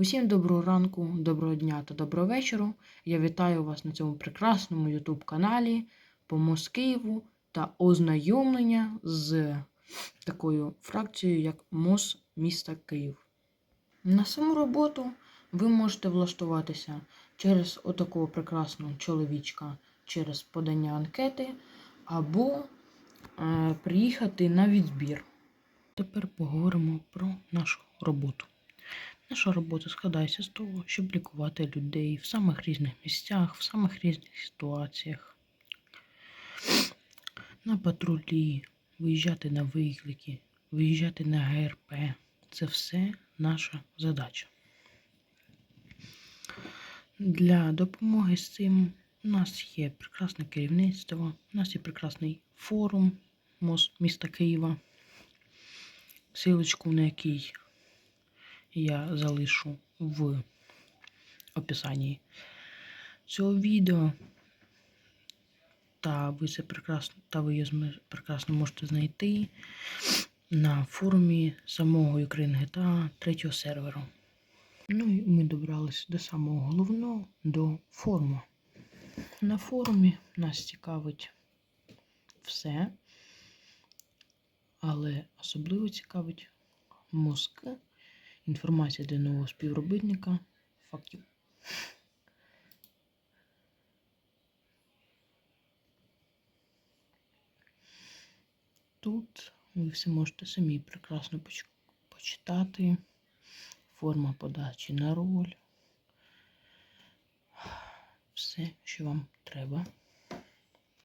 Усім доброго ранку, доброго дня та доброго вечора. Я вітаю вас на цьому прекрасному YouTube каналі по МОЗ Києву та ознайомлення з такою фракцією, як МОЗ міста Київ. На саму роботу ви можете влаштуватися через отакого прекрасного чоловічка, через подання анкети або е, приїхати на відбір. Тепер поговоримо про нашу роботу. Наша робота складається з того, щоб лікувати людей в самих різних місцях, в самих різних ситуаціях. На патрулі, виїжджати на виклики, виїжджати на ГРП. Це все наша задача. Для допомоги з цим у нас є прекрасне керівництво, у нас є прекрасний форум міста Києва, силочку на який я залишу в описанні цього відео. Та ви це прекрасно, та ви її прекрасно можете знайти на форумі самого Ukraine GTA третього серверу. Ну і ми добрались до самого головного, до форуму. На форумі нас цікавить все, але особливо цікавить мозк, інформація для нового співробітника, фактів. Тут ви все можете самі прекрасно поч- почитати. Форма подачі на роль. Все, що вам треба.